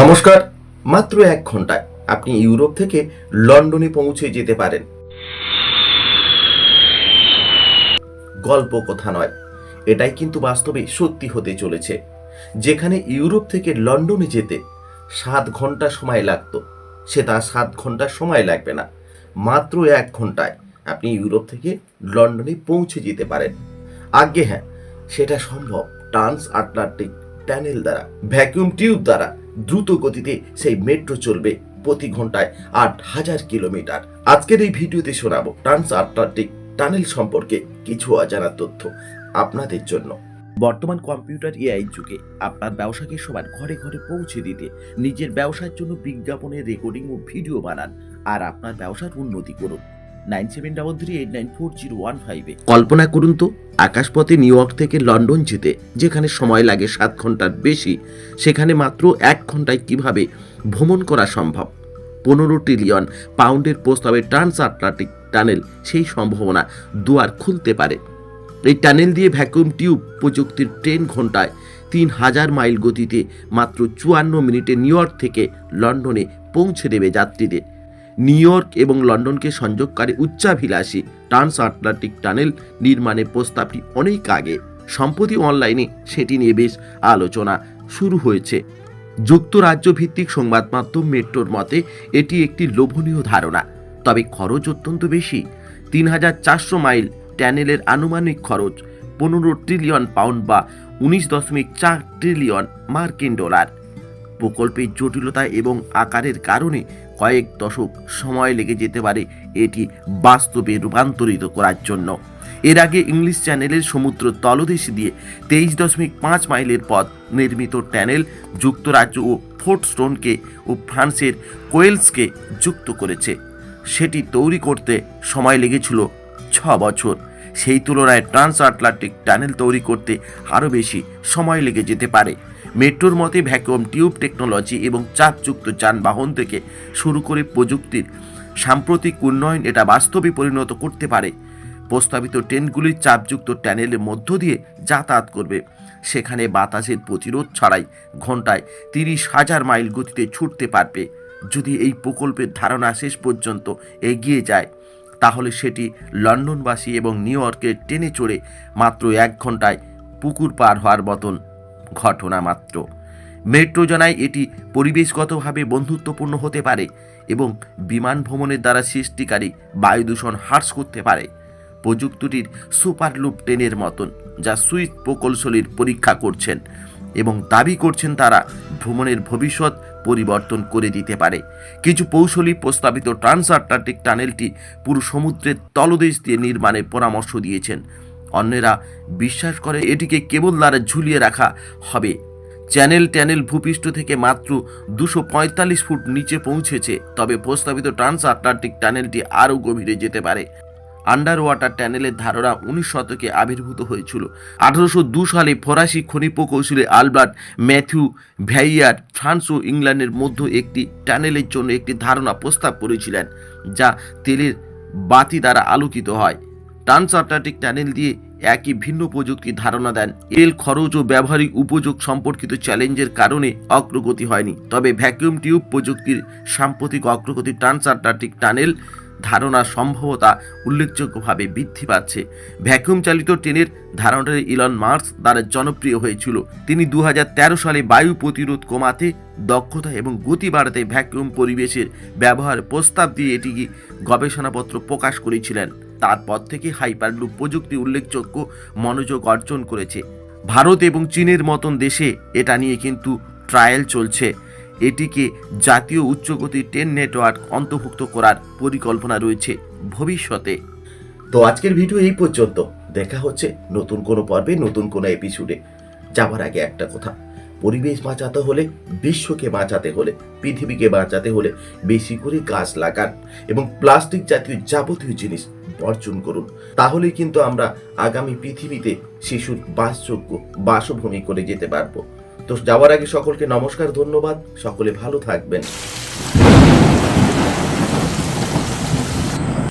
নমস্কার। মাত্র এক ঘন্টায় আপনি ইউরোপ থেকে লন্ডনে পৌঁছে যেতে পারেন। গল্প কথা নয়, এটাই কিন্তু বাস্তবে সত্যি হতে চলেছে। যেখানে ইউরোপ থেকে লন্ডনে যেতে সাত ঘণ্টা সময় লাগতো সেটা সাত ঘণ্টা সময় লাগবে না। মাত্র এক ঘন্টায় আপনি ইউরোপ থেকে লন্ডনে পৌঁছে যেতে পারেন। আগে হ্যাঁ সেটা সম্ভব। ট্রান্স আটলান্টিক ট্যানেল দ্বারা, ভ্যাকুয়াম টিউব দ্বারা। দ্রুত গতিতে সেই মেট্রো চলবে প্রতি ঘন্টায় আট হাজার কিলোমিটার। আজকের এই ভিডিওতে শোনাবো ট্রান্স আটলান্টিক টানেল সম্পর্কে কিছু অজানা তথ্য আপনাদের জন্য। বর্তমান কম্পিউটার এআই যুগে আপনার ব্যবসাকে সবার ঘরে ঘরে পৌঁছে দিতে, নিজের ব্যবসার জন্য বিজ্ঞাপনের রেকর্ডিং ও ভিডিও বানান, আর আপনার ব্যবসার উন্নতি করুন। Nine seven double three eight nine four zero one ফাইভে কল্পনা করুন তো, আকাশপথে নিউ ইয়র্ক থেকে লন্ডন যেতে, যেখানে সময় লাগে সাত ঘণ্টার বেশি, সেখানে মাত্র এক ঘন্টায় কীভাবে ভ্রমণ করা সম্ভব? পনেরো ট্রিলিয়ন পাউন্ডের প্রস্তাবে ট্রান্স আটলান্টিক টানেল সেই সম্ভাবনা দুয়ার খুলতে পারে। এই টানেল দিয়ে ভ্যাকুয়াম টিউব প্রযুক্তির ট্রেন ঘন্টায় তিন হাজার মাইল গতিতে মাত্র চুয়ান্ন মিনিটে নিউ ইয়র্ক থেকে লন্ডনে পৌঁছে দেবে যাত্রীদের। নিউ ইয়র্ক এবং লন্ডনকে সংযোগকারী উচ্চাভিলাষী ট্রান্স আটলান্টিক টানেল নির্মাণের প্রস্তাবটি অনেক আগে। সম্প্রতি অনলাইনে সেটি নিয়ে বেশ আলোচনা শুরু হয়েছে। যুক্তরাজ্য ভিত্তিক সংবাদ মাধ্যম মেট্রোর মতে, এটি একটি লোভনীয় ধারণা, তবে খরচ অত্যন্ত বেশি। তিন হাজার চারশো মাইল ট্যানেলের আনুমানিক খরচ পনেরো ট্রিলিয়ন পাউন্ড বা উনিশ দশমিক চার ট্রিলিয়ন মার্কিন ডলার। প্রকল্পের জটিলতা এবং আকারের কারণে কয়েক দশক সময় লেগে যেতে পারে এটি বাস্তবে রূপান্তরিত করার জন্য। এর আগে ইংলিশ চ্যানেলের সমুদ্র তলদেশ দিয়ে তেইশ দশমিক পাঁচ মাইলের পথ নির্মিত ট্যানেল যুক্তরাজ্য ও ফোর্ট স্টোনকে ও ফ্রান্সের কোয়েলসকে যুক্ত করেছে। সেটি তৈরি করতে সময় লেগেছিল ছ বছর। সেই তুলনায় ট্রান্স আটলান্টিক টানেল তৈরি করতে আরও বেশি সময় লেগে যেতে পারে। মেট্রোর মতে ভ্যাকুয়াম টিউব টেকনোলজি এবং চাপযুক্ত যানবাহন থেকে শুরু করে প্রযুক্তির সাম্প্রতিক উন্নয়ন এটা বাস্তবে পরিণত করতে পারে। প্রস্তাবিত ট্রেনগুলির চাপযুক্ত ট্যানেলের মধ্য দিয়ে যাতায়াত করবে। সেখানে বাতাসের প্রতিরোধ ছাড়াই ঘন্টায় তিরিশ হাজার মাইল গতিতে ছুটতে পারবে। যদি এই প্রকল্পের ধারণা শেষ পর্যন্ত এগিয়ে যায়, তাহলে সেটি লন্ডনবাসী এবং নিউ ইয়র্কের ট্রেনে চড়ে মাত্র এক ঘন্টায় পুকুর পার হওয়ার মতন ঘটনা মাত্র। মেট্রো জানায় এটি পরিবেশগতভাবে বন্ধুত্বপূর্ণ হতে পারে এবং বিমান ভ্রমণের দ্বারা সৃষ্টিকারী বায়ু দূষণ হ্রাস করতে পারে। প্রযুক্তিটির সুপারলুপ ট্রেনের মতন, যা সুইস প্রকৌশলীর পরীক্ষা করছেন এবং দাবি করছেন তারা ভ্রমণের ভবিষ্যৎ পরিবর্তন করে দিতে পারে। কিছু কৌশলী প্রস্তাবিত ট্রান্স আটলান্টিক টানেলটি পুরো সমুদ্রের তলদেশ দিয়ে নির্মাণের পরামর্শ দিয়েছেন। অন্যেরা বিশ্বাস করে এটিকে কেবল দ্বারা ঝুলিয়ে রাখা হবে। চ্যানেল ট্যানেল ভূপৃষ্ঠ থেকে মাত্র দুশো ফুট নিচে পৌঁছেছে, তবে প্রস্তাবিত ট্রান্স আটলান্টিক টানেলটি আরও গভীরে যেতে পারে। আন্ডার ওয়াটার ট্যানেলের ধারণা উনিশ শতকে আবির্ভূত হয়েছিল। আঠারোশো দু সালে ফরাসি খনি প্রকৌশলী আলবার্ট ম্যাথিউ ভ্যাইয়ার ফ্রান্স ও ইংল্যান্ডের মধ্যে একটি ট্যানেলের জন্য একটি ধারণা প্রস্তাব করেছিলেন, যা তেলের বাতি দ্বারা আলোকিত হয়। ট্রান্স আটলান্টিক ট্যানেল দিয়ে একই ভিন্ন প্রযুক্তির ধারণা দেন। এল খরচ ও ব্যবহারিক উপযোগ সম্পর্কিত চ্যালেঞ্জের কারণে অগ্রগতি হয়নি। তবে ভ্যাকিউম টিউব প্রযুক্তির সাম্প্রতিক অগ্রগতি ট্রান্স আটলান্টিক টানেল ধারণা সম্ভবতা উল্লেখযোগ্যভাবে বৃদ্ধি পাচ্ছে। ভ্যাকুয়াম চালিত ট্রেনের ধারণাটি ইলন মার্কস দ্বারা জনপ্রিয় হয়েছিল। তিনি দু হাজার তেরো সালে বায়ু প্রতিরোধ কমাতে দক্ষতা এবং গতি বাড়াতে ভ্যাকুয়াম পরিবেশের ব্যবহার প্রস্তাব দিয়ে এটিকে গবেষণাপত্র প্রকাশ করেছিলেন। তারপর থেকে হাইপারলুপ প্রযুক্তি উল্লেখযোগ্য মনোযোগ অর্জন করেছে। ভারত এবং চীনের মতন দেশে এটা নিয়ে কিন্তু ট্রায়াল চলছে। এটিকে জাতীয় উচ্চগতির ট্রেন নেটওয়ার্ক অন্তর্ভুক্ত করার পরিকল্পনা রয়েছে ভবিষ্যতে। তো আজকের ভিডিও এই পর্যন্ত। দেখা হচ্ছে নতুন কোনো পর্বে, নতুন কোনো এপিসোডে যাবার আগে একটা কথা। পরিবেশ বাঁচাতে হলে, বিশ্বকে বাঁচাতে হলে, পৃথিবীকে বাঁচাতে হলে বেশি করে গাছ লাগান এবং প্লাস্টিক জাতীয় যাবতীয় জিনিস বর্জন করুন। তাহলে কিন্তু আমরা আগামী পৃথিবীতে শিশুর বাসযোগ্য বাসভূমি করে যেতে পারব। তো যাওয়ার আগে সকলকে নমস্কার ধন্যবাদ। সকলে ভালো থাকবেন।